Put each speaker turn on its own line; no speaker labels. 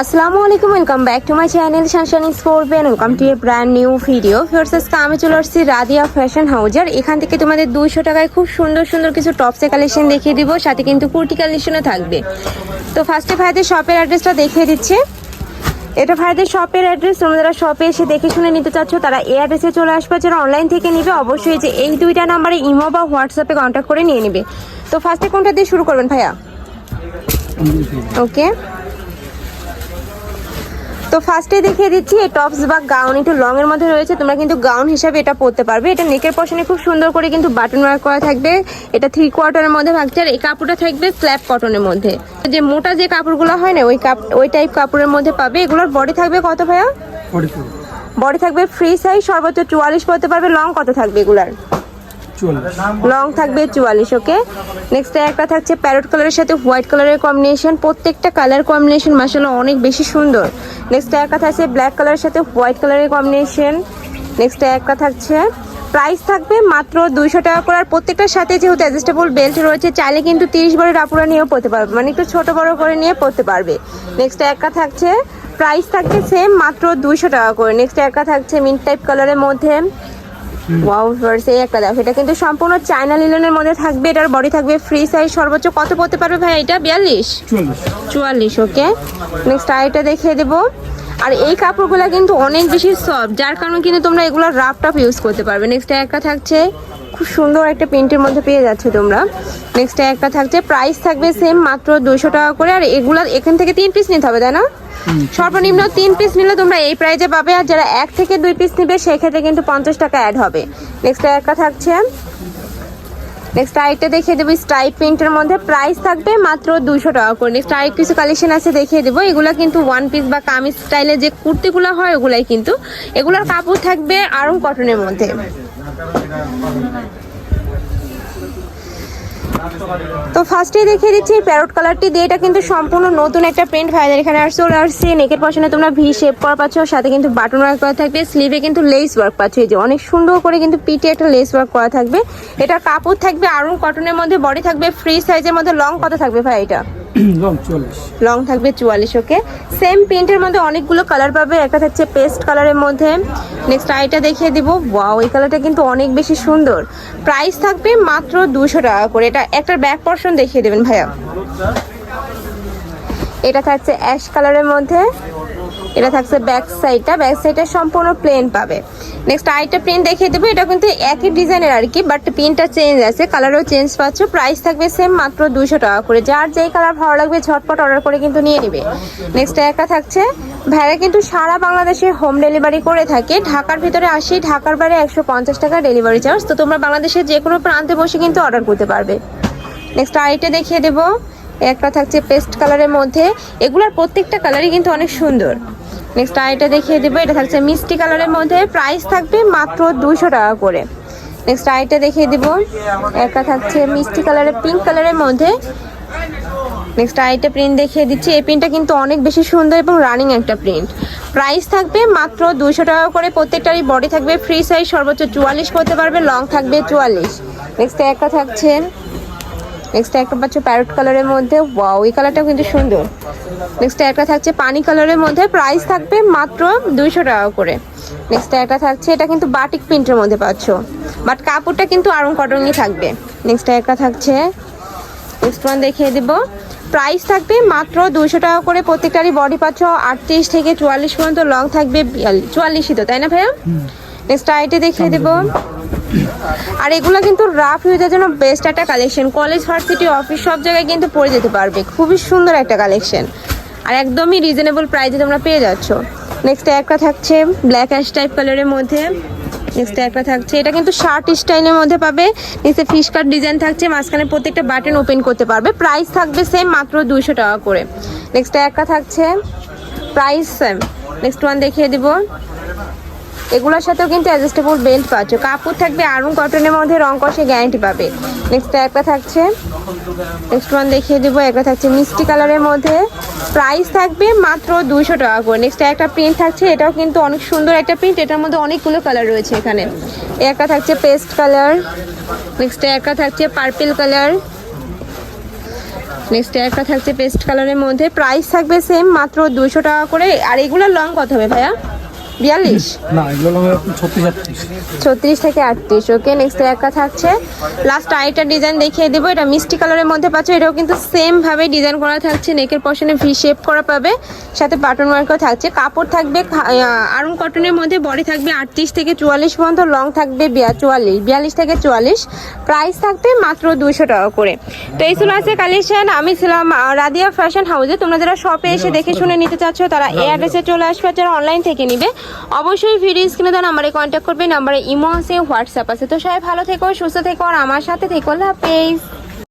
আসসালামু আলাইকুম welcome back to my channel সানশানি স্পোর্টবেন welcome to a brand new video ফিরসেস আমি চলে আসছি রাদিয়া ফ্যাশন হাউজার এখান থেকে তোমাদের দুইশো টাকায় খুব সুন্দর সুন্দর কিছু টপসের কালেকশন দেখিয়ে দিব সাথে কিন্তু কুর্তি কালেকশনও থাকবে। তো ফার্স্টে ভাইদের শপের অ্যাড্রেসটা দেখিয়ে দিচ্ছে। এটা ভাইদের শপের অ্যাড্রেস তোমরা যারা শপে এসে দেখে শুনে নিতে চাচ্ছ তারা এই অ্যাড্রেসে চলে আসবে। যারা অনলাইন থেকে নিবে অবশ্যই যে এই দুইটা নাম্বারে ইমো বা হোয়াটসঅ্যাপে কন্ট্যাক্ট করে নিয়ে নিবে। তো ফার্স্টে কোনটা দিয়ে শুরু করবেন ভাইয়া? ওকে তো ফার্স্টে দেখিয়ে দিচ্ছি এই টপস বা গাউন একটু লং এর মধ্যে রয়েছে তোমরা কিন্তু গাউন হিসাবে এটা পরতে পারবে। এটা নেকের পশনে খুব সুন্দর করে কিন্তু বাটন ওয়ার্ক করা থাকবে। এটা থ্রি কোয়ার্টারের মধ্যে থাকছে আর এই কাপড়টা থাকবে স্ল্যাব কটনের মধ্যে। যে মোটা যে কাপড়গুলো হয় না ওই কাপ ওই টাইপ কাপড়ের মধ্যে পাবে। এগুলোর বডি থাকবে কত ভাইয়া? বডি থাকবে ফ্রি সাইজ সর্বোচ্চ চুয়াল্লিশ পড়তে পারবে লং কত থাকবে এগুলার? লং থাকবে চুয়াল্লিশ, ওকে? নেক্সট একটা থাকছে প্যারট কালারের সাথে হোয়াইট কালারের কম্বিনেশন প্রত্যেকটা কালার কম্বিনেশন মাসাল্লাহ অনেক বেশি সুন্দর। নেক্সট একটা থাকছে ব্ল্যাক কালারের সাথে হোয়াইট কালারের কম্বিনেশন নেক্সট একটা থাকছে প্রাইস থাকবে মাত্র দুইশো টাকা করে। আর প্রত্যেকটার সাথে যেহেতু অ্যাডজাস্টেবল বেল্ট রয়েছে, চাইলে কিন্তু তিরিশ বড়ের আপুরা নিয়েও পড়তে পারবে মানে একটু ছোট বড় করে নিয়ে পড়তে পারবে। নেক্সট একটা থাকছে প্রাইস থাকবে সেম মাত্র দুইশো টাকা করে। নেক্সট একটা থাকছে মিন্ট টাইপ কালারের মধ্যে। ওয়াও ফার্স এই একটা দেখো এটা কিন্তু সম্পূর্ণ চায়না লিলনের মধ্যে থাকবে এটার বডি থাকবে ফ্রি সাইজ সর্বোচ্চ। কত পড়তে পারবে ভাই এটা? বিয়াল্লিশ?
চুয়াল্লিশ।
ওকে নেক্সট আইটা দেখিয়ে দেবো। আর এই কাপড়গুলো কিন্তু অনেক বেশি সফট যার কারণে কিন্তু তোমরা এগুলো রাফ টাফ ইউজ করতে পারবে। নেক্সট একটা থাকছে, খুব সুন্দর একটা প্রিন্টের মধ্যে পেয়ে যাচ্ছে তোমরা। নেক্সট একটা থাকছে প্রাইস থাকবে সেম মাত্র দুশো টাকা করে, আর এগুলো এখান থেকে তিন পিস নিতে হবে, তাই না? সর্বনিম্ন তিন পিস নিলে তোমরা এই প্রাইজে পাবে, আর যারা এক থেকে দুই পিস নিবে, সেক্ষেত্রে কিন্তু পঞ্চাশ টাকা অ্যাড হবে। নেক্সট একটা থাকছে নেক্সট আরেকটা দেখিয়ে দেবো স্ট্রাইপ প্রিন্টের মধ্যে। প্রাইস থাকবে মাত্র দুশো টাকা করে। নেক্সট আরেক কিছু কালেকশন আছে, দেখিয়ে দেবো। এগুলো কিন্তু ওয়ান পিস বা কামিজ স্টাইলের যে কুর্তিগুলো হয়, ওগুলাই কিন্তু। এগুলোর কাপড় থাকবে আরম কটনের মধ্যে। তো ফার্স্টে দেখিয়ে দিচ্ছি প্যারট কালারটি দিয়ে এটা কিন্তু সম্পূর্ণ নতুন একটা প্রিন্ট ভাইদের এখানে আর ওরা আসছে। নেকের পশনে তোমরা ভি শেপ করা পাচ্ছ, সাথে কিন্তু বাটন ওয়ার্ক করা থাকবে। স্লিভে কিন্তু লেস ওয়ার্ক পাচ্ছ, এই যে অনেক সুন্দর করে কিন্তু পিঠে একটা লেস ওয়ার্ক করা থাকবে। এটা কাপড় থাকবে আরুন কটনের মধ্যে বডি থাকবে ফ্রি সাইজের মধ্যে লং কত থাকবে ভাই এটা।
লং
থাকবে চুয়াল্লিশ ওকে সেম প্রিন্টের মধ্যে অনেকগুলো কালার পাবে, একটা থাকছে পেস্ট কালারের মধ্যে। নেক্সট আইটা দেখিয়ে দিব। বা ওই কালারটা কিন্তু অনেক বেশি সুন্দর। প্রাইস থাকবে মাত্র দুশো টাকা করে। এটা একটা ব্যাক পর্সন দেখিয়ে দেবেন ভাইয়া। এটা থাকছে অ্যাশ কালারের মধ্যে। এটা থাকছে ব্যাক সাইডটা ব্যাক সাইডটা সম্পূর্ণ প্লেন পাবে। নেক্সট আরেকটা প্রিন্ট দেখিয়ে দেবো। এটা কিন্তু একই ডিজাইনের আর কি বাট প্রিন্টটা চেঞ্জ আছে। কালারও চেঞ্জ পাচ্ছ। প্রাইস থাকবে সেম মাত্র দুশো টাকা করে। যার যেই কালার ভালো লাগবে, ঝটপট অর্ডার করে কিন্তু নিয়ে নিবে। নেক্সট একটা থাকছে। ভাইরা কিন্তু সারা বাংলাদেশে হোম ডেলিভারি করে থাকে। ঢাকার ভিতরে আসি, ঢাকার বাইরে একশো পঞ্চাশ টাকা ডেলিভারি চার্জ তো তোমরা বাংলাদেশের যে কোনো প্রান্তে বসে কিন্তু অর্ডার করতে পারবে। নেক্সট আরেকটা দেখিয়ে দেবো। একটা থাকছে পেস্ট কালারের মধ্যে। এগুলোর প্রত্যেকটা কালারই কিন্তু অনেক সুন্দর। নেক্সট আরেকটা দেখিয়ে দেবো, এটা থাকছে মিষ্টি কালারের মধ্যে প্রাইস থাকবে মাত্র দুশো টাকা করে। নেক্সট আরেকটা দেখিয়ে দেবো, একটা থাকছে মিষ্টি কালারের পিঙ্ক কালারের মধ্যে। নেক্সট আরেকটা প্রিন্ট দেখিয়ে দিচ্ছি, এই প্রিন্টটা কিন্তু অনেক বেশি সুন্দর এবং রানিং একটা প্রিন্ট প্রাইস থাকবে মাত্র দুশো টাকা করে, প্রত্যেকটারই বডি থাকবে ফ্রি সাইজ সর্বোচ্চ চুয়াল্লিশ করতে পারবে লং থাকবে চুয়াল্লিশ। নেক্সট একটা থাকছে নেক্সট একটা পাচ্ছ প্যারট কালারের মধ্যে ওয়াও এই কালারটাও কিন্তু সুন্দর। নেক্সট একটা থাকছে পানি কালারের মধ্যে। প্রাইস থাকবে মাত্র দুইশো টাকা করে। নেক্সট একটা থাকছে এটা কিন্তু বাটিক প্রিন্টের মধ্যে পাচ্ছ। বাট কাপড়টা কিন্তু আরং কটনই থাকবে। নেক্সট একটা থাকছে নেক্সট ওয়ান দেখিয়ে দিব। প্রাইস থাকবে মাত্র দুশো টাকা করে। প্রত্যেকটারই বডি পাচ্ছ আটত্রিশ থেকে চুয়াল্লিশ পর্যন্ত লং থাকবে চুয়াল্লিশই তো তাই না ভাইয়া? নেক্সট আইটে দেখিয়ে দেবো। আর এগুলো কিন্তু রাফ ইউজের জন্য বেস্ট একটা কালেকশন কলেজ ভার্সিটি অফিস সব জায়গায় কিন্তু পরে যেতে পারবে। খুবই সুন্দর একটা কালেকশন আর একদমই রিজনেবল প্রাইসে তোমরা পেয়ে যাচ্ছ। নেক্সট একটা থাকছে ব্ল্যাক অ্যাশ টাইপ কালারের মধ্যে। নেক্সট একটা থাকছে, এটা কিন্তু শার্ট স্টাইলের মধ্যে পাবে। নিচে ফিশ কাট ডিজাইন থাকছে, মাঝখানে প্রত্যেকটা বাটন ওপেন করতে পারবে। প্রাইস থাকবে সেম মাত্র দুশো টাকা করে। নেক্সট একটা থাকছে প্রাইস সেম নেক্সট ওয়ান দেখিয়ে দিব। এগুলোর সাথেও কিন্তু অ্যাডজাস্টেবল বেল্ট পাচ্ছ। কাপড় থাকবে আরুন কটনের মধ্যে রং কষে গ্যারান্টি পাবে। নেক্সট একটা থাকছে নেক্সট ওয়ান দেখিয়ে দেবো। একটা থাকছে মিষ্টি কালারের মধ্যে। প্রাইস থাকবে মাত্র দুশো টাকা করে। নেক্সট একটা প্রিন্ট থাকছে, এটাও কিন্তু অনেক সুন্দর একটা প্রিন্ট এটার মধ্যে অনেকগুলো কালার রয়েছে এখানে। একটা থাকছে পেস্ট কালার নেক্সট একটা থাকছে পার্পেল কালার নেক্সট একটা থাকছে পেস্ট কালারের মধ্যে। প্রাইস থাকবে সেম মাত্র দুশো টাকা করে। আর এগুলোর লং কত হবে ভাইয়া? বিয়াল্লিশ?
না এগুলো ছত্রিশ
থেকে আটত্রিশ ওকে নেক্সট একটা থাকছে। লাস্ট আইটা ডিজাইন দেখিয়ে দেবো এটা মিষ্টি কালারের মধ্যে পাচ্ছ এটাও কিন্তু সেম ভাবে ডিজাইন করা থাকছে নেকের পশনে ভি শেপ করা পাবে সাথে বাটন ওয়ার্কও থাকছে কাপড় থাকবে আরুন কটনের মধ্যে বডি থাকবে আটত্রিশ থেকে চুয়াল্লিশ পর্যন্ত লং থাকবে চুয়াল্লিশ বিয়াল্লিশ থেকে চুয়াল্লিশ প্রাইস থাকবে মাত্র দুশো টাকা করে। তো এই ছিল আছে কালেকশন আমি ছিলাম রাদিয়া ফ্যাশন হাউসে তোমরা যারা শপে এসে দেখে শুনে নিতে চাচ্ছ তারা এই অ্যাড্রেসে চলে আসবে যারা অনলাইন থেকে নিবে অবশ্যই ভিডিও স্ক্রিনে দেওয়া নাম্বারে কন্ট্যাক্ট করবে নাম্বারে ইমো আছে হোয়াটসঅ্যাপ আছে। তো সবাই ভালো থেকো, সুস্থ থেকো, আর আমার সাথে থেকো। লাভ হাফেজ।